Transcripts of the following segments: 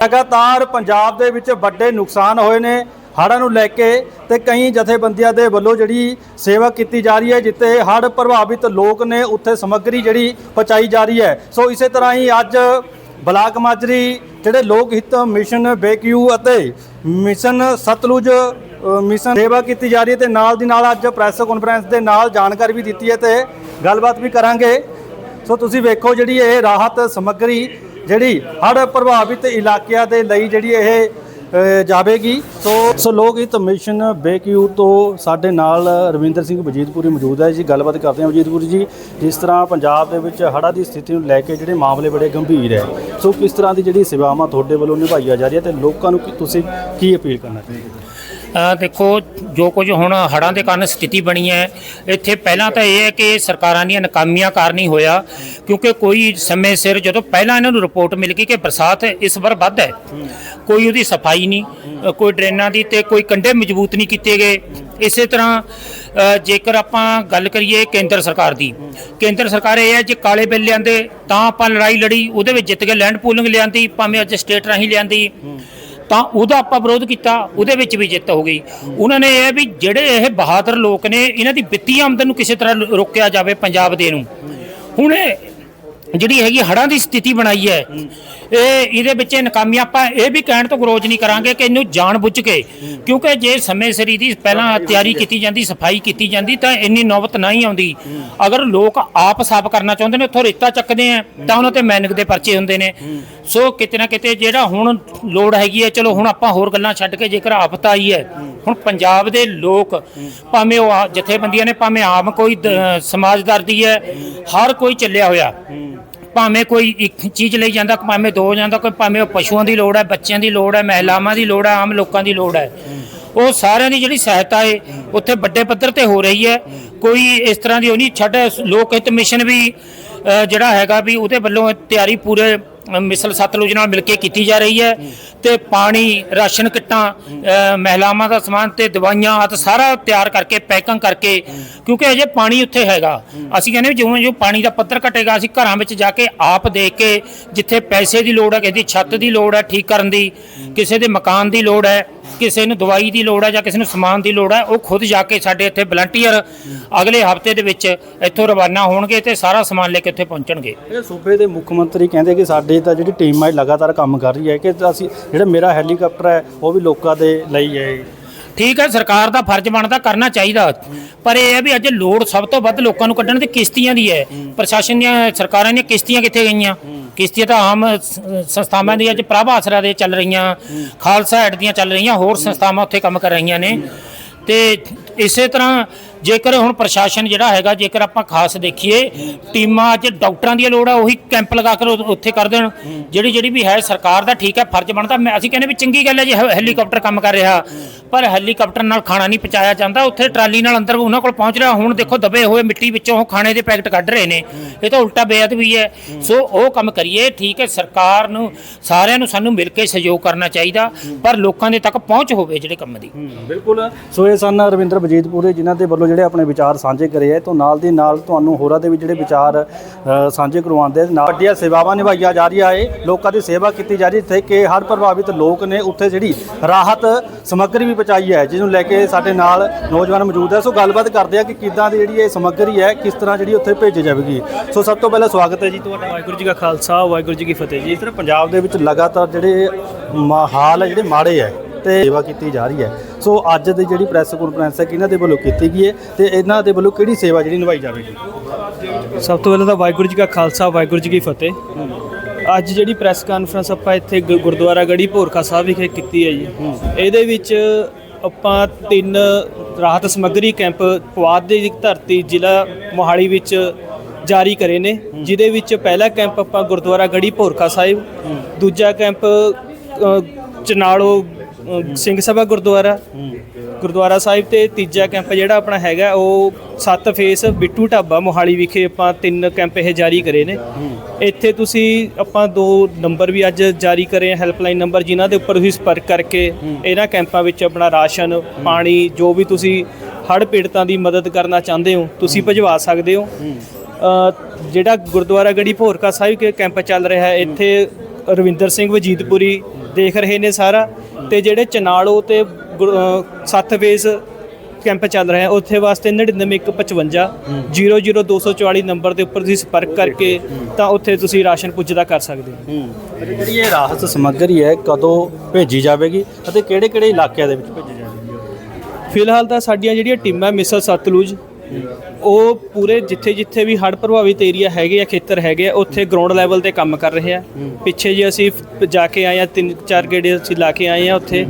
ਲਗਾਤਾਰ ਪੰਜਾਬ ਦੇ ਵਿੱਚ ਵੱਡੇ ਨੁਕਸਾਨ ਹੋਏ ਨੇ, ਹੜ੍ਹਾਂ ਨੂੰ ਲੈ ਕੇ ਤੇ ਕਈ ਜਥੇਬੰਦੀਆਂ ਦੇ ਵੱਲੋਂ ਜਿਹੜੀ ਸੇਵਾ ਕੀਤੀ ਜਾ ਰਹੀ ਹੈ, ਜਿੱਥੇ ਹੜ੍ਹ ਪ੍ਰਭਾਵਿਤ ਲੋਕ ਨੇ, ਉੱਥੇ ਸਮੱਗਰੀ ਜਿਹੜੀ ਪਹੁੰਚਾਈ ਜਾ ਰਹੀ ਹੈ। ਸੋ ਇਸੇ ਤਰ੍ਹਾਂ ਹੀ ਅੱਜ ਬਲਾਕ ਮਾਜਰੀ, ਜਿਹੜੇ ਲੋਕ ਹਿੱਤ ਮਿਸ਼ਨ ਬੇਕਿਊ ਅਤੇ ਮਿਸ਼ਨ ਸਤਲੁਜ ਮਿਸ਼ਨ ਸੇਵਾ ਕੀਤੀ ਜਾ ਰਹੀ ਹੈ ਤੇ ਨਾਲ ਦੀ ਨਾਲ ਅੱਜ ਪ੍ਰੈਸ ਕਾਨਫਰੰਸ ਦੇ ਨਾਲ ਜਾਣਕਾਰੀ ਵੀ ਦਿੱਤੀ ਹੈ ਤੇ ਗੱਲਬਾਤ ਵੀ ਕਰਾਂਗੇ। ਸੋ ਤੁਸੀਂ ਵੇਖੋ ਜਿਹੜੀ ਇਹ ਰਾਹਤ ਸਮੱਗਰੀ ਜਿਹੜੀ ਹੜ੍ਹ ਪ੍ਰਭਾਵਿਤ ਇਲਾਕਿਆਂ ਦੇ ਲਈ ਜਿਹੜੀ ਇਹ ਜਾਵੇਗੀ। ਸੋ ਸੋ ਲੋਕ ਹਿੱਤ ਮਿਸ਼ਨ ਬੇਕਿਊ ਤੋਂ ਸਾਡੇ ਨਾਲ ਰਵਿੰਦਰ ਸਿੰਘ ਵਜੀਦਪੁਰੀ ਮੌਜੂਦ ਹੈ ਜੀ। ਗੱਲਬਾਤ ਕਰਦੇ ਹਾਂ ਵਜੀਦਪੁਰੀ ਜੀ, ਜਿਸ ਤਰ੍ਹਾਂ ਪੰਜਾਬ ਦੇ ਵਿੱਚ ਹੜ੍ਹਾਂ ਦੀ ਸਥਿਤੀ ਨੂੰ ਲੈ ਕੇ ਜਿਹੜੇ ਮਾਮਲੇ ਬੜੇ ਗੰਭੀਰ ਹੈ। ਸੋ ਕਿਸ ਤਰ੍ਹਾਂ ਦੀ ਜਿਹੜੀ ਸੇਵਾਵਾਂ ਤੁਹਾਡੇ ਵੱਲੋਂ ਨਿਭਾਈਆਂ ਜਾ ਰਹੀਆਂ ਤੇ ਲੋਕਾਂ ਨੂੰ ਤੁਸੀਂ ਕੀ ਅਪੀਲ ਕਰਨਾ ਚਾਹੁੰਦੇ ਦੇਖੋ, ਜੋ ਕੁਝ ਹੁਣ ਹੜ੍ਹਾਂ ਦੇ ਕਾਰਨ ਸਥਿਤੀ ਬਣੀ ਹੈ, ਇੱਥੇ ਪਹਿਲਾਂ ਤਾਂ ਇਹ ਹੈ ਕਿ ਸਰਕਾਰਾਂ ਦੀਆਂ ਨਾਕਾਮੀਆਂ ਕਾਰਨ ਹੀ ਹੋਇਆ, ਕਿਉਂਕਿ ਕੋਈ ਸਮੇਂ ਸਿਰ ਜਦੋਂ ਪਹਿਲਾਂ ਇਹਨਾਂ ਨੂੰ ਰਿਪੋਰਟ ਮਿਲ ਗਈ ਕਿ ਬਰਸਾਤ ਇਸ ਵਾਰ ਵੱਧ ਹੈ, ਕੋਈ ਉਹਦੀ ਸਫ਼ਾਈ ਨਹੀਂ ਕੋਈ ਡਰੇਨਾਂ ਦੀ ਤੇ ਕੋਈ ਕੰਢੇ ਮਜ਼ਬੂਤ ਨਹੀਂ ਕੀਤੇ ਗਏ। ਇਸੇ ਤਰ੍ਹਾਂ ਜੇਕਰ ਆਪਾਂ ਗੱਲ ਕਰੀਏ ਕੇਂਦਰ ਸਰਕਾਰ ਦੀ, ਕੇਂਦਰ ਸਰਕਾਰ ਇਹ ਹੈ ਜੇ ਕਾਲੇ ਬਿੱਲ ਲਿਆਂਦੇ ਤਾਂ ਆਪਾਂ ਲੜਾਈ ਲੜੀ, ਉਹਦੇ ਵਿੱਚ ਜਿੱਤ ਕੇ ਲੈਂਡ ਪੂਲਿੰਗ ਲਿਆਂਦੀ, ਭਾਵੇਂ ਅੱਜ ਸਟੇਟ ਰਾਹੀਂ ਲਿਆਂਦੀ। ਤਾਂ ਉਹਦਾ ਆਪਾਂ ਵਿਰੋਧ ਕੀਤਾ, ਉਹਦੇ ਵਿੱਚ ਵੀ ਜਿੱਤ ਹੋ ਗਈ। ਉਹਨਾਂ ਨੇ ਇਹ ਵੀ ਜਿਹੜੇ ਇਹ ਬਹਾਦਰ ਲੋਕ ਨੇ, ਇਹਨਾਂ ਦੀ ਵਿੱਤੀ ਆਮਦਨ ਨੂੰ ਕਿਸੇ ਤਰ੍ਹਾਂ ਰੋਕਿਆ ਜਾਵੇ ਪੰਜਾਬ ਦੇ ਨੂੰ। ਹੁਣ ਜਿਹੜੀ ਹੈਗੀ ਹੜਾਂ ਦੀ ਸਥਿਤੀ ਬਣਾਈ ਹੈ ਇਹ ਇਹਦੇ ਵਿੱਚ ਇਹ ਨਾਕਾਮੀਆਂ ਆਪਾਂ ਇਹ ਵੀ ਕਹਿਣ ਤੋਂ ਗਰੋਜ ਨਹੀਂ ਕਰਾਂਗੇ ਕਿ ਇਹਨੂੰ ਜਾਣ ਬੁੱਝ ਕੇ। ਕਿਉਂਕਿ ਜੇ ਸਮੇਂ ਸਿਰ ਇਹਦੀ ਪਹਿਲਾਂ ਤਿਆਰੀ ਕੀਤੀ ਜਾਂਦੀ ਸਫ਼ਾਈ ਕੀਤੀ ਜਾਂਦੀ ਤਾਂ ਇੰਨੀ ਨੌਬਤ ਨਹੀਂ ਆਉਂਦੀ। ਅਗਰ ਲੋਕ ਆਪ ਸਾਫ਼ ਕਰਨਾ ਚਾਹੁੰਦੇ ਨੇ ਉੱਥੋਂ ਰੇਤਾ ਚੱਕਦੇ ਆ ਤਾਂ ਉਹਨਾਂ ਤੇ ਮੈਨਿਕ ਦੇ ਪਰਚੇ ਹੁੰਦੇ ਨੇ। ਸੋ ਕਿਤੇ ਨਾ ਕਿਤੇ ਜਿਹੜਾ ਹੁਣ ਲੋੜ ਹੈਗੀ ਹੈ ਚਲੋ ਹੁਣ ਆਪਾਂ ਹੋਰ ਗੱਲਾਂ ਛੱਡ ਕੇ ਜੇਕਰ ਆਫਤ ਆਈ ਹੈ ਹੁਣ ਪੰਜਾਬ ਦੇ ਲੋਕ ਭਾਵੇਂ ਉਹ ਜਥੇਬੰਦੀਆਂ ਨੇ ਭਾਵੇਂ ਆਮ ਕੋਈ ਦ- ਸਮਾਜਦਰਦੀ ਹੈ ਹਰ ਕੋਈ ਚੱਲਿਆ ਹੋਇਆ। ਭਾਵੇਂ ਕੋਈ ਇੱਕ ਚੀਜ਼ ਲਈ ਜਾਂਦਾ, ਭਾਵੇਂ ਦੋ ਜਾਂਦਾ, ਕੋਈ ਭਾਵੇਂ ਉਹ ਪਸ਼ੂਆਂ ਦੀ ਲੋੜ ਹੈ, ਬੱਚਿਆਂ ਦੀ ਲੋੜ ਹੈ, ਮਹਿਲਾਵਾਂ ਦੀ ਲੋੜ ਹੈ, ਆਮ ਲੋਕਾਂ ਦੀ ਲੋੜ ਹੈ। ਉਹ ਸਾਰਿਆਂ ਦੀ ਜਿਹੜੀ ਸਹਾਇਤਾ ਹੈ, ਉੱਥੇ ਵੱਡੇ ਪੱਧਰ ਤੇ ਹੋ ਰਹੀ ਹੈ। ਕੋਈ ਇਸ ਤਰ੍ਹਾਂ ਦੀ ਉਹ ਨਹੀਂ, ਛੱਡ, ਲੋਕ ਹਿੱਤ ਮਿਸ਼ਨ ਵੀ ਜਿਹੜਾ ਹੈਗਾ ਵੀ ਉਹਦੇ ਵੱਲੋਂ ਤਿਆਰੀ ਪੂਰੇ ਮਿਸਲ ਸਤਲੁਜ ਨਾਲ ਮਿਲ ਕੇ ਕੀਤੀ ਜਾ ਰਹੀ ਹੈ ਤੇ ਪਾਣੀ, ਰਾਸ਼ਨ ਕਿੱਟਾਂ ਮਹਿਲਾਵਾਂ ਦਾ ਸਮਾਨ ਤੇ ਦਵਾਈਆਂ ਆਦਿ ਸਾਰਾ ਤਿਆਰ ਕਰਕੇ ਪੈਕਿੰਗ ਕਰਕੇ, ਕਿਉਂਕਿ ਅਜੇ ਪਾਣੀ ਉੱਥੇ ਹੈਗਾ। ਅਸੀਂ ਕਹਿੰਦੇ ਵੀ ਜਿਉਂ ਜਿਉਂ ਪਾਣੀ ਦਾ ਪੱਧਰ ਘਟੇਗਾ, ਅਸੀਂ ਘਰਾਂ ਵਿੱਚ ਜਾ ਕੇ ਆਪ ਦੇਖ ਕੇ ਜਿੱਥੇ ਪੈਸੇ ਦੀ ਲੋੜ ਹੈ, ਕਿਸੇ ਦੀ ਛੱਤ ਦੀ ਲੋੜ ਹੈ ਠੀਕ ਕਰਨ ਦੀ, ਕਿਸੇ ਦੇ ਮਕਾਨ ਦੀ ਲੋੜ ਹੈ ਕਿਸੇ ਨੂੰ ਦਵਾਈ ਦੀ ਲੋੜ ਹੈ ਜਾਂ ਕਿਸੇ ਨੂੰ ਸਮਾਨ ਦੀ ਲੋੜ ਹੈ ਉਹ ਖੁਦ ਜਾ ਕੇ ਸਾਡੇ ਇੱਥੇ ਵਲੰਟੀਅਰ ਅਗਲੇ ਹਫ਼ਤੇ ਦੇ ਵਿੱਚ ਇੱਥੋਂ ਰਵਾਨਾ ਹੋਣਗੇ ਤੇ ਸਾਰਾ ਸਮਾਨ ਲੈ ਕੇ ਇੱਥੇ ਪਹੁੰਚਣਗੇ। ਇਹ ਸੂਬੇ ਦੇ ਮੁੱਖ ਮੰਤਰੀ ਕਹਿੰਦੇ ਕਿ ਸਾਡੇ ਤਾਂ ਜਿਹੜੀ ਟੀਮ ਹੈ ਲਗਾਤਾਰ ਕੰਮ ਕਰ ਰਹੀ ਹੈ ਕਿ ਅਸੀਂ, ਜਿਹੜਾ ਮੇਰਾ ਹੈਲੀਕਾਪਟਰ ਹੈ, ਉਹ ਵੀ ਲੋਕਾਂ ਦੇ ਲਈ ਹੈ। ਠੀਕ ਹੈ, ਸਰਕਾਰ ਦਾ ਫਰਜ਼ ਬਣਦਾ, ਕਰਨਾ ਚਾਹੀਦਾ। ਪਰ ਇਹ ਹੈ ਵੀ ਅੱਜ ਲੋੜ ਸਭ ਤੋਂ ਵੱਧ ਲੋਕਾਂ ਨੂੰ ਕੱਢਣ ਦੀ ਕਿਸ਼ਤੀਆਂ ਦੀ ਹੈ। ਪ੍ਰਸ਼ਾਸਨ ਦੀਆਂ, ਸਰਕਾਰਾਂ ਦੀਆਂ ਕਿਸ਼ਤੀਆਂ ਕਿੱਥੇ ਗਈਆਂ? ਕਿਸ਼ਤੀਆਂ ਤਾਂ ਆਮ ਸੰਸਥਾਵਾਂ ਦੀਆਂ ਅੱਜ ਪ੍ਰਭਾ ਆਸਰਾ ਦੇ ਚੱਲ ਰਹੀਆਂ, ਖਾਲਸਾ ਐਡ ਦੀਆਂ ਚੱਲ ਰਹੀਆਂ, ਹੋਰ ਸੰਸਥਾਵਾਂ ਉੱਥੇ ਕੰਮ ਕਰ ਰਹੀਆਂ ਨੇ। ਤੇ ਇਸੇ ਤਰ੍ਹਾਂ ਜੇਕਰ ਹੁਣ ਪ੍ਰਸ਼ਾਸਨ ਜਿਹੜਾ ਹੈਗਾ, ਜੇਕਰ ਆਪਾਂ ਖਾਸ ਦੇਖੀਏ, ਟੀਮਾਂ 'ਚ ਡਾਕਟਰਾਂ ਦੀ ਲੋੜ ਆ, ਉਹੀ ਕੈਂਪ ਲਗਾ ਕੇ ਉੱਥੇ ਕਰ ਦੇਣ। ਜਿਹੜੀ ਜਿਹੜੀ ਵੀ ਹੈ, ਸਰਕਾਰ ਦਾ ਠੀਕ ਹੈ, ਫਰਜ਼ ਬਣਦਾ। ਮੈਂ, ਅਸੀਂ ਕਹਿੰਦੇ ਵੀ ਚੰਗੀ ਗੱਲ ਹੈ ਜੇ, ਹੈ- ਹੈਲੀਕਾਪਟਰ ਕੰਮ ਕਰ ਰਿਹਾ। ਪਰ ਹੈਲੀਕਾਪਟਰ ਨਾਲ ਖਾਣਾ ਨਹੀਂ ਪਹੁੰਚਾਇਆ ਜਾਂਦਾ। ਉੱਥੇ ਟਰਾਲੀ ਨਾਲ ਅੰਦਰ ਉਹਨਾਂ ਕੋਲ ਪਹੁੰਚ ਰਿਹਾ। ਹੁਣ ਦੇਖੋ, ਦਬੇ ਹੋਏ ਮਿੱਟੀ ਵਿੱਚੋਂ ਉਹ ਖਾਣੇ ਦੇ ਪੈਕਟ ਕੱਢ ਰਹੇ ਨੇ। ਇਹ ਤਾਂ ਉਲਟਾ ਬੇਅਦਬੀ ਹੈ। ਸੋ ਉਹ ਕੰਮ ਕਰੀਏ, ਠੀਕ ਹੈ, ਸਰਕਾਰ ਨੂੰ, ਸਾਰਿਆਂ ਨੂੰ ਸਾਨੂੰ ਮਿਲ ਕੇ ਸਹਿਯੋਗ ਕਰਨਾ ਚਾਹੀਦਾ। ਪਰ ਲੋਕਾਂ ਦੇ ਤੱਕ ਪਹੁੰਚ ਹੋਵੇ ਜਿਹੜੇ ਕੰਮ ਦੀ। ਬਿਲਕੁਲ। ਸੋ ਇਹ ਸਨ ਰਵਿੰਦਰ ਬਜੀਤਪੁਰੇ ਜਿਨ੍ਹਾਂ ਦੇ ਵੱਲੋਂ ਜਿਹੜੇ ਆਪਣੇ ਵਿਚਾਰ ਸਾਂਝੇ ਕਰੇ ਹੈ ਤੋਂ ਨਾਲ ਦੀ ਨਾਲ ਤੁਹਾਨੂੰ ਹੋਰਾਂ ਦੇ ਵੀ ਜਿਹੜੇ ਵਿਚਾਰ ਸਾਂਝੇ ਕਰਵਾਉਂਦੇ ਨਾਲ ਵੱਡੀਆਂ ਸੇਵਾਵਾਂ ਨਿਭਾਈਆਂ ਜਾ ਰਹੀਆਂ ਹੈ ਲੋਕਾਂ ਦੀ ਸੇਵਾ ਕੀਤੀ ਜਾ ਰਹੀ ਹੈ ਕਿ ਹੜ੍ਹ ਪ੍ਰਭਾਵਿਤ ਲੋਕ ਨੇ ਉੱਥੇ ਜਿਹੜੀ ਰਾਹਤ ਸਮੱਗਰੀ ਵੀ ਪਹੁੰਚਾਈ ਹੈ ਜਿਸ ਨੂੰ ਲੈ ਕੇ ਸਾਡੇ ਨਾਲ ਨੌਜਵਾਨ ਮੌਜੂਦ ਹੈ। ਸੋ ਗੱਲਬਾਤ ਕਰਦੇ ਆ ਕਿ ਕਿੱਦਾਂ ਦੀ ਜਿਹੜੀ ਇਹ ਸਮੱਗਰੀ ਹੈ ਕਿਸ ਤਰ੍ਹਾਂ ਜਿਹੜੀ ਉੱਥੇ ਭੇਜੀ ਜਾਵੇਗੀ। ਸੋ ਸਭ ਤੋਂ ਪਹਿਲਾਂ ਸਵਾਗਤ ਹੈ ਜੀ ਤੁਹਾਡਾ। ਵਾਹਿਗੁਰੂ ਜੀ ਕਾ ਖਾਲਸਾ ਵਾਹਿਗੁਰੂ ਜੀ ਕੀ ਫਤਿਹ ਜੀ। ਜਿਸ ਤਰ੍ਹਾਂ ਪੰਜਾਬ ਦੇ ਵਿੱਚ ਲਗਾਤਾਰ ਜਿਹੜੇ ਹਾਲ ਹੈ ਜਿਹੜੇ ਮਾੜੇ ਹੈ ਤੇ ਸੇਵਾ ਕੀਤੀ ਜਾ ਰਹੀ ਹੈ। ਸੋ ਅੱਜ ਦੀ ਜਿਹੜੀ ਪ੍ਰੈਸ ਕਾਨਫਰੰਸ ਹੈ ਕਿਹਨਾਂ ਦੇ ਵੱਲੋਂ ਕੀਤੀ ਗਈ ਹੈ ਤੇ ਇਹਨਾਂ ਦੇ ਵੱਲੋਂ ਕਿਹੜੀ ਸੇਵਾ ਜਿਹੜੀ ਨਿਭਾਈ ਜਾਵੇਗੀ? ਸਭ ਤੋਂ ਪਹਿਲਾਂ ਤਾਂ ਵਾਹਿਗੁਰੂ ਜੀ ਕਾ ਖਾਲਸਾ ਵਾਹਿਗੁਰੂ ਜੀ ਕੀ ਫਤਿਹ। ਅੱਜ ਜਿਹੜੀ ਪ੍ਰੈਸ ਕਾਨਫਰੰਸ ਆਪਾਂ ਇੱਥੇ ਗੁਰਦੁਆਰਾ ਗੜੀ ਭੋਰਖਾ ਸਾਹਿਬ ਵਿਖੇ ਕੀਤੀ ਹੈ ਜੀ। ਇਹਦੇ ਵਿੱਚ ਆਪਾਂ ਤਿੰਨ ਰਾਹਤ ਸਮੱਗਰੀ ਕੈਂਪ ਪਵਾਦ ਦੀ ਧਰਤੀ ਜ਼ਿਲ੍ਹਾ ਮੋਹਾਲੀ ਵਿੱਚ ਜਾਰੀ ਕਰੇ ਨੇ ਜਿਹਦੇ ਵਿੱਚ ਪਹਿਲਾ ਕੈਂਪ ਆਪਾਂ ਗੁਰਦੁਆਰਾ ਗੜੀ ਭੋਰਖਾ ਸਾਹਿਬ ਦੂਜਾ ਕੈਂਪ ਚਨਾਲੋ ਅ, ਸਿੰਘ ਸਭਾ ਗੁਰਦੁਆਰਾ ਗੁਰਦੁਆਰਾ ਸਾਹਿਬ ਤੇ ਤੀਜਾ ਕੈਂਪ ਜਿਹੜਾ ਆਪਣਾ ਹੈਗਾ ਉਹ ਸੱਤ ਫੇਸ ਬਿੱਟੂ ਢਾਬਾ ਮੋਹਾਲੀ ਵਿਖੇ ਆਪਾਂ ਤਿੰਨ ਕੈਂਪ ਇਹ ਜਾਰੀ ਕਰੇ ਨੇ। ਇੱਥੇ ਤੁਸੀਂ ਆਪਾਂ ਦੋ ਨੰਬਰ ਵੀ ਅੱਜ ਜਾਰੀ ਕਰੇ ਆ ਹੈਲਪਲਾਈਨ ਨੰਬਰ ਜਿਨ੍ਹਾਂ ਦੇ ਉੱਪਰ ਤੁਸੀਂ ਸੰਪਰਕ ਕਰਕੇ ਇਹਨਾਂ ਕੈਂਪਾਂ ਵਿੱਚ ਆਪਣਾ ਰਾਸ਼ਨ ਪਾਣੀ ਜੋ ਵੀ ਤੁਸੀਂ ਹੜ੍ਹ ਪੀੜਤਾਂ ਦੀ ਮਦਦ ਕਰਨਾ ਚਾਹੁੰਦੇ ਹੋ ਤੁਸੀਂ ਭਜਵਾ ਸਕਦੇ ਹੋ। ਅ, ਜਿਹੜਾ ਗੁਰਦੁਆਰਾ ਗੜੀ ਭੋਰਕਾ ਸਾਹਿਬ ਕੇ ਕੈਂਪ ਚੱਲ ਰਿਹਾ ਹੈ ਇੱਥੇ ਰਵਿੰਦਰ ਸਿੰਘ ਵਜੀਦਪੁਰੀ ਦੇਖ ਰਹੇ ਨੇ ਸਾਰਾ ਤੇ ਜਿਹੜੇ ਚਨਾਲੋ ਤੇ ਸੱਤ ਫੇਸ ਕੈਂਪ ਚੱਲ ਰਿਹਾ ਉੱਥੇ ਵਾਸਤੇ 99155 00244 ਨੰਬਰ ਦੇ ਉੱਪਰ ਤੁਸੀਂ ਸੰਪਰਕ ਕਰਕੇ ਤਾਂ ਉੱਥੇ ਤੁਸੀਂ ਰਾਸ਼ਨ ਪੁੱਜਦਾ ਕਰ ਸਕਦੇ ਹੋ। ਜਿਹੜੀ ਇਹ ਰਾਹਤ ਸਮੱਗਰੀ ਹੈ ਕਦੋਂ ਭੇਜੀ ਜਾਵੇਗੀ ਅਤੇ ਕਿਹੜੇ ਕਿਹੜੇ ਇਲਾਕਿਆਂ ਦੇ ਵਿੱਚ ਭੇਜੀ ਜਾਵੇਗੀ? ਫਿਲਹਾਲ ਤਾਂ ਸਾਡੀਆਂ ਜਿਹੜੀਆਂ ਟੀਮਾਂ ਮਿਸਲ ਸਤਲੁਜ ਉਹ ਪੂਰੇ ਜਿੱਥੇ ਜਿੱਥੇ ਵੀ ਹੜ੍ਹ ਪ੍ਰਭਾਵਿਤ ਏਰੀਆ ਹੈਗੇ ਆ ਖੇਤਰ ਹੈਗੇ ਆ ਉੱਥੇ ਗਰਾਊਂਡ ਲੈਵਲ ਤੇ ਕੰਮ ਕਰ ਰਹੇ ਆ। ਪਿੱਛੇ ਜੇ ਅਸੀਂ ਜਾ ਕੇ ਆਏ ਆ ਤਿੰਨ ਚਾਰ ਗੇੜੇ ਅਸੀਂ ਲਾ ਕੇ ਆਏ ਆ ਉੱਥੇ।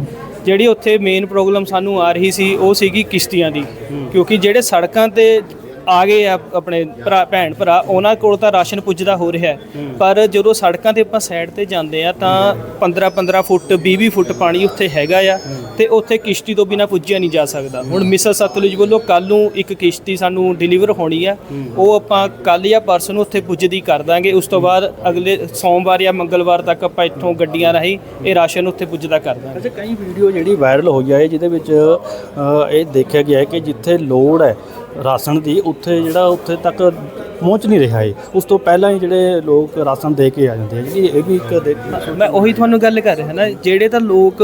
ਜਿਹੜੀ ਉੱਥੇ ਮੇਨ ਪ੍ਰੋਬਲਮ ਸਾਨੂੰ ਆ ਰਹੀ ਸੀ ਉਹ ਸੀਗੀ ਕਿਸ਼ਤੀਆਂ ਦੀ। ਕਿਉਂਕਿ ਜਿਹੜੇ ਸੜਕਾਂ ਤੇ ਆ ਗਏ ਆ ਆਪਣੇ ਭਰਾ ਭੈਣ ਭਰਾ ਉਹਨਾਂ ਕੋਲ ਤਾਂ ਰਾਸ਼ਨ ਪੁੱਜਦਾ ਹੋ ਰਿਹਾ ਹੈ। ਪਰ ਜਦੋਂ ਸੜਕਾਂ ਤੇ ਆਪਾਂ ਸਾਈਡ ਤੇ ਜਾਂਦੇ ਆ ਤਾਂ 15 15 ਫੁੱਟ 20 20 ਫੁੱਟ ਪਾਣੀ ਉੱਥੇ ਹੈਗਾ ਆ ਤੇ ਉੱਥੇ ਕਿਸ਼ਤੀ ਤੋਂ ਬਿਨਾ ਪੁੱਜਿਆ ਨਹੀਂ ਜਾ ਸਕਦਾ। ਹੁਣ ਮਿਸਰ ਸਤਲੁਜ ਵੱਲੋਂ ਕੱਲ ਨੂੰ ਇੱਕ ਕਿਸ਼ਤੀ ਸਾਨੂੰ ਡਿਲੀਵਰ ਹੋਣੀ ਆ। ਉਹ ਆਪਾਂ ਕੱਲ ਜਾਂ ਪਰਸੋਂ ਨੂੰ ਉੱਥੇ ਪੁੱਜਦੀ ਕਰ ਦਾਂਗੇ। ਉਸ ਤੋਂ ਬਾਅਦ ਅਗਲੇ ਸੋਮਵਾਰ ਜਾਂ ਮੰਗਲਵਾਰ ਤੱਕ ਆਪਾਂ ਇੱਥੋਂ ਗੱਡੀਆਂ ਰਾਹੀਂ ਇਹ ਰਾਸ਼ਨ ਉੱਥੇ ਪੁੱਜਦਾ ਕਰ ਦਾਂਗੇ। ਅੱਛਾ ਕਈ ਵੀਡੀਓ ਜਿਹੜੀ ਵਾਇਰਲ ਹੋਈ ਹੈ ਜਿਹਦੇ ਵਿੱਚ ਅ, ਇਹ ਦੇਖਿਆ ਗਿਆ ਹੈ ਕਿ ਜਿੱਥੇ ਲੋੜ ਹੈ ਰਾਸ਼ਨ ਦੀ ਉੱਥੇ ਜਿਹੜਾ ਉੱਥੇ ਤੱਕ ਪਹੁੰਚ ਨਹੀਂ ਰਿਹਾ ਹੈ ਉਸ ਤੋਂ ਪਹਿਲਾਂ ਹੀ ਜਿਹੜੇ ਲੋਕ ਰਾਸ਼ਨ ਦੇ ਕੇ ਆ ਜਾਂਦੇ ਆ। ਜੀ ਇਹ ਵੀ ਇੱਕ ਮੈਂ ਉਹੀ ਤੁਹਾਨੂੰ ਗੱਲ ਕਰ ਰਿਹਾ ਨਾ ਜਿਹੜੇ ਤਾਂ ਲੋਕ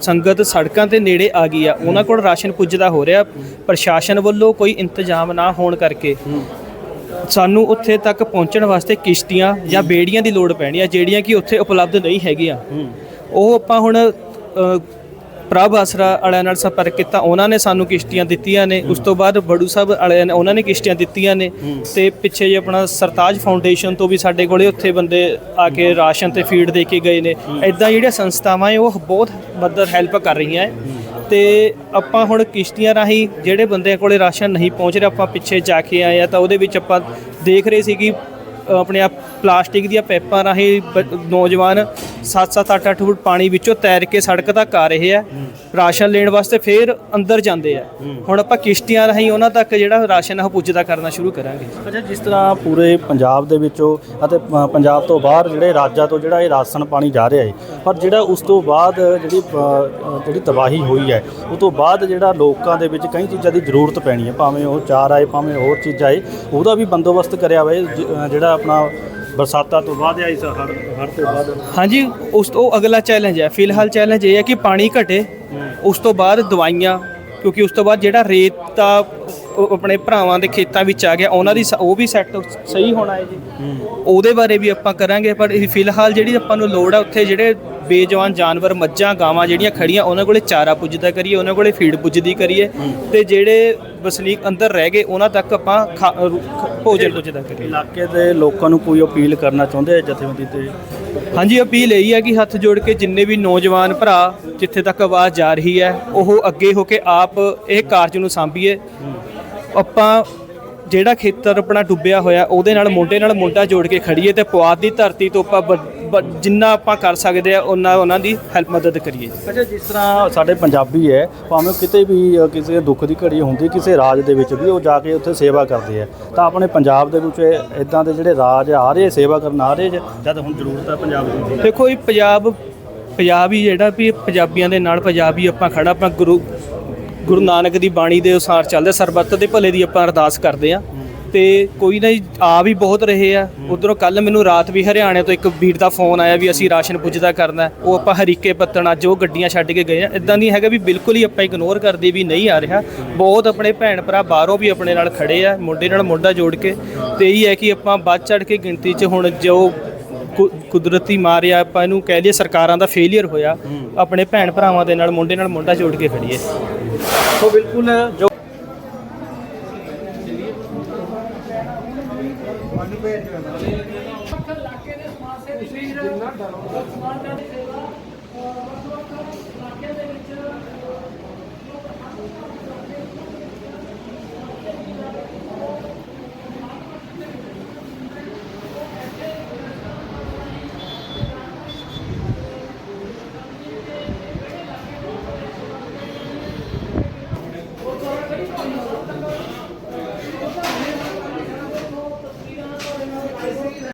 ਸੰਗਤ ਸੜਕਾਂ ਤੇ ਨੇੜੇ ਆ ਗਈ ਆ ਉਹਨਾਂ ਕੋਲ ਰਾਸ਼ਨ ਪੁੱਜਦਾ ਹੋ ਰਿਹਾ। ਪ੍ਰਸ਼ਾਸਨ ਵੱਲੋਂ ਕੋਈ ਇੰਤਜ਼ਾਮ ਨਾ ਹੋਣ ਕਰਕੇ ਸਾਨੂੰ ਉੱਥੇ ਤੱਕ ਪਹੁੰਚਣ ਵਾਸਤੇ ਕਿਸ਼ਤੀਆਂ ਜਾਂ ਬੇੜੀਆਂ ਦੀ ਲੋੜ ਪੈਣੀ ਆ ਜਿਹੜੀਆਂ ਕਿ ਉੱਥੇ ਉਪਲਬਧ ਨਹੀਂ ਹੈਗੀਆਂ। ਉਹ ਆਪਾਂ ਹੁਣ ਪ੍ਰਭ ਆਸਰਾ ਵਾਲਿਆਂ ਨਾਲ ਸੰਪਰਕ ਕੀਤਾ ਉਹਨਾਂ ਨੇ ਸਾਨੂੰ ਕਿਸ਼ਤੀਆਂ ਦਿੱਤੀਆਂ ਨੇ। ਉਸ ਤੋਂ ਬਾਅਦ ਬੜੂ ਸਾਹਿਬ ਵਾਲਿਆਂ ਨੇ ਉਹਨਾਂ ਨੇ ਕਿਸ਼ਤੀਆਂ ਦਿੱਤੀਆਂ ਨੇ ਤੇ ਪਿੱਛੇ ਜੇ ਆਪਣਾ ਸਰਤਾਜ ਫਾਊਂਡੇਸ਼ਨ ਤੋਂ ਵੀ ਸਾਡੇ ਕੋਲੇ ਉੱਥੇ ਬੰਦੇ ਆ ਕੇ ਰਾਸ਼ਨ ਤੇ ਫੀਡ ਦੇ ਕੇ ਗਏ ਨੇ। ਐਦਾਂ ਜਿਹੜੀਆਂ ਸੰਸਥਾਵਾਂ ਹੈ ਉਹ ਬਹੁਤ ਮਦਦ ਹੈਲਪ ਕਰ ਰਹੀਆਂ ਹੈ। ਤੇ ਆਪਾਂ ਹੁਣ ਕਿਸ਼ਤੀਆਂ ਰਾਹੀਂ ਜਿਹੜੇ ਬੰਦੇ ਕੋਲੇ ਰਾਸ਼ਨ ਨਹੀਂ ਪਹੁੰਚ ਰਿਹਾ ਆਪਾਂ ਪਿੱਛੇ ਜਾ ਕੇ ਆਏ ਆ ਤਾਂ ਉਹਦੇ ਵਿੱਚ ਆਪਾਂ ਦੇਖ ਰਹੇ ਸੀ ਕਿ ਆਪਣੇ ਆ ਪਲਾਸਟਿਕ ਦੀਆਂ ਪਾਈਪਾਂ ਰਾਹੀਂ ਬ- ਨੌਜਵਾਨ 7-7 8-8 ਫੁੱਟ ਪਾਣੀ ਵਿੱਚੋਂ ਤੈਰ ਕੇ ਸੜਕ ਤੱਕ ਆ ਰਹੇ ਆ, ਰਾਸ਼ਨ ਲੈਣ ਵਾਸਤੇ ਫੇਰ ਅੰਦਰ ਜਾਂਦੇ ਆ। ਹੁਣ ਆਪਾਂ ਕਿਸ਼ਤੀਆਂ ਰਾਹੀਂ ਉਹਨਾਂ ਤੱਕ ਜਿਹੜਾ ਰਾਸ਼ਨ ਆ ਉਹ ਪੁੱਜਦਾ ਕਰਨਾ ਸ਼ੁਰੂ ਕਰਾਂਗੇ। ਅੱਛਾ, ਜਿਸ ਤਰ੍ਹਾਂ ਪੂਰੇ ਪੰਜਾਬ ਦੇ ਵਿੱਚੋਂ ਅਤੇ ਪੰਜਾਬ ਤੋਂ ਬਾਹਰ ਜਿਹੜੇ ਰਾਜਾਂ ਤੋਂ ਜਿਹੜਾ ਇਹ ਰਾਸ਼ਨ ਪਾਣੀ ਜਾ ਰਿਹਾ ਹੈ ਪਰ ਜਿਹੜਾ ਉਸ ਤੋਂ ਬਾਅਦ ਜਿਹੜੀ ਜਿਹੜੀ ਤਬਾਹੀ ਹੋਈ ਹੈ ਉਸ ਤੋਂ ਬਾਅਦ ਜਿਹੜਾ ਲੋਕਾਂ ਦੇ ਵਿੱਚ ਕਈ ਚੀਜ਼ਾਂ ਦੀ ਜ਼ਰੂਰਤ ਪੈਣੀ ਹੈ, ਭਾਵੇਂ ਉਹ ਚਾਰ ਆਏ ਭਾਵੇਂ ਹੋਰ ਚੀਜ਼ਾਂ ਆਏ ਉਹਦਾ ਵੀ ਬੰਦੋਬਸਤ ਕਰਿਆ ਹੋਇਆ ਜਿਹੜਾ ਆਪਣਾ ਬਰਸਾਤਾਂ ਤੋਂ ਬਾਅਦ ਜਾਂ ਇਸ ਹੜ੍ਹ ਹੜ੍ਹ ਤੋਂ ਬਾਅਦ? ਹਾਂਜੀ ਉਸ ਤੋਂ ਅਗਲਾ ਚੈਲੰਜ ਹੈ। ਫਿਲਹਾਲ ਚੈਲੰਜ ਇਹ ਹੈ ਕਿ ਪਾਣੀ ਘਟੇ ਉਸ ਤੋਂ ਬਾਅਦ ਦਵਾਈਆਂ ਕਿਉਂਕਿ ਉਸ ਤੋਂ ਬਾਅਦ ਜਿਹੜਾ ਰੇਤ ਦਾ ਆਪਣੇ ਭਰਾਵਾਂ ਦੇ ਖੇਤਾਂ ਵਿੱਚ ਆ ਗਿਆ ਉਹਨਾਂ ਦੀ ਸ- ਉਹ ਵੀ ਸੈੱਟ ਸਹੀ ਹੋਣਾ ਹੈ ਜੀ। ਉਹਦੇ ਬਾਰੇ ਵੀ ਆਪਾਂ ਕਰਾਂਗੇ ਪਰ ਫਿਲਹਾਲ ਜਿਹੜੀ ਆਪਾਂ ਨੂੰ ਲੋੜ ਆ ਉੱਥੇ ਜਿਹੜੇ ਬੇਜਵਾਨ ਜਾਨਵਰ ਮੱਝਾਂ ਗਾਵਾਂ ਜਿਹੜੀਆਂ ਖੜੀਆਂ ਉਹਨਾਂ ਕੋਲੇ ਚਾਰਾ ਪੁੱਜਦਾ ਕਰੀਏ ਉਹਨਾਂ ਕੋਲੇ ਫੀਡ ਪੁੱਜਦੀ ਕਰੀਏ ਤੇ ਜਿਹੜੇ ਵਸਨੀਕ ਅੰਦਰ ਰਹਿ ਗਏ ਉਹਨਾਂ ਤੱਕ ਆਪਾਂ ਖਾ- ਭੋਜਨ ਪੁੱਜਦਾ ਕਰੀਏ। ਇਲਾਕੇ ਦੇ ਲੋਕਾਂ ਨੂੰ ਕੋਈ ਅਪੀਲ ਕਰਨਾ ਚਾਹੁੰਦੇ ਆ ਜਥੇਬੰਦੀ ਤੇ? ਹਾਂਜੀ ਅਪੀਲ ਇਹੀ ਹੈ ਕਿ ਹੱਥ ਜੋੜ ਕੇ ਜਿੰਨੇ ਵੀ ਨੌਜਵਾਨ ਭਰਾ ਜਿੱਥੇ ਤੱਕ ਆਵਾਜ਼ ਜਾ ਰਹੀ ਹੈ ਉਹ ਅੱਗੇ ਹੋ ਕੇ ਆਪ ਇਹ ਕਾਰਜ ਨੂੰ ਸੰਭੀਏ। ਆਪਾਂ ਜਿਹੜਾ ਖੇਤਰ ਆਪਣਾ ਡੁੱਬਿਆ ਹੋਇਆ ਉਹਦੇ ਨਾਲ ਮੁੰਡੇ ਨਾਲ ਮੁੰਡਾ ਜੋੜ ਕੇ ਖੜੀਏ ਤੇ ਪੁਆਧ ਦੀ ਧਰਤੀ ਤੋਂ ਆਪਾਂ ਬ- ਜਿੰਨਾ ਆਪਾਂ ਕਰ ਸਕਦੇ ਆ ਉਹਨਾਂ ਉਹਨਾਂ ਦੀ ਹੈਲਪ ਮਦਦ ਕਰੀਏ ਅੱਛਾ ਜਿਸ ਤਰ੍ਹਾਂ ਸਾਡੇ ਪੰਜਾਬੀ ਹੈ ਭਾਵੇਂ ਕਿਤੇ ਵੀ ਕਿਸੇ ਦੁੱਖ ਦੀ ਘੜੀ ਹੁੰਦੀ ਕਿਸੇ ਰਾਜ ਦੇ ਵਿੱਚ ਵੀ ਉਹ ਜਾ ਕੇ ਉੱਥੇ ਸੇਵਾ ਕਰਦੇ ਆ। ਤਾਂ ਆਪਣੇ ਪੰਜਾਬ ਦੇ ਵਿੱਚ ਇਦਾਂ ਦੇ ਜਿਹੜੇ ਰਾਜ ਆ ਰਹੇ ਸੇਵਾ ਕਰਨ ਆ ਰਹੇ ਜਦ ਹੁਣ ਜ਼ਰੂਰਤ ਹੈ ਪੰਜਾਬ ਦੀ? ਦੇਖੋ ਇਹ ਪੰਜਾਬ ਪੰਜਾਬ ਹੀ ਜਿਹੜਾ ਵੀ ਪੰਜਾਬੀਆਂ ਦੇ ਨਾਲ ਪੰਜਾਬ ਹੀ ਆਪਾਂ ਖੜਾ ਆਪਾਂ ਗੁਰੂ ਗੁਰੂ ਨਾਨਕ ਦੀ ਬਾਣੀ ਦੇ ਅਨੁਸਾਰ ਚੱਲਦੇ ਸਰਬੱਤ ਦੇ ਭਲੇ ਦੀ ਆਪਾਂ ਅਰਦਾਸ ਕਰਦੇ ਆ। ਤੇ ਕੋਈ ਨਾ ਜੀ, ਆ ਵੀ ਬਹੁਤ ਰਹੇ ਆ। ਉਧਰੋਂ ਕੱਲ ਮੈਨੂੰ ਰਾਤ ਵੀ ਹਰਿਆਣੇ ਤੋਂ ਇੱਕ ਵੀਰ ਦਾ ਫੋਨ ਆਇਆ ਵੀ ਅਸੀਂ ਰਾਸ਼ਨ ਪੁੱਜਦਾ ਕਰਨਾ। ਉਹ ਆਪਾਂ ਹਰੀਕੇ ਪੱਤਣ ਅੱਜ ਉਹ ਗੱਡੀਆਂ ਛੱਡ ਕੇ ਗਏ ਆ। ਇਦਾਂ ਨਹੀਂ ਹੈਗਾ ਵੀ ਬਿਲਕੁਲ ਹੀ ਆਪਾਂ ਇਗਨੋਰ ਕਰਦੇ ਵੀ ਨਹੀਂ ਆ ਰਿਹਾ। ਬਹੁਤ ਆਪਣੇ ਭੈਣ ਭਰਾ ਬਾਹਰੋਂ ਵੀ ਆਪਣੇ ਨਾਲ ਖੜੇ ਆ ਮੁੰਡੇ ਨਾਲ ਮੁੰਡਾ ਜੋੜ ਕੇ। ਤੇ ਇਹੀ ਹੈ ਕਿ ਆਪਾਂ ਵੱਧ ਚੜ ਕੇ ਗਿਣਤੀ 'ਚ ਹੁਣ ਜੋ ਕੁਦਰਤੀ ਮਾਰਿਆ ਆਪਾਂ ਇਹਨੂੰ ਕਹਿ ਲਈਏ ਸਰਕਾਰਾਂ ਦਾ ਫੇਲਿਅਰ ਹੋਇਆ ਆਪਣੇ ਭੈਣ ਭਰਾਵਾਂ ਦੇ ਨਾਲ ਮੁੰਡੇ ਨਾਲ ਮੁੰਡਾ ਜੋੜ ਕੇ ਖੜੀਏ ਸੋ ਬਿਲਕੁਲ ਜੋ ਇਲਾਕੇ ਦੇ ਸਮਾਜ ਸੇਵੀ ਵੀਰ ਸਮਾਜ ਦਾ ਸੇਵਾ ਵੱਖ-ਵੱਖ ਇਲਾਕੇ ਦੇ ਵਿੱਚ ਲੋਕ ਹਰ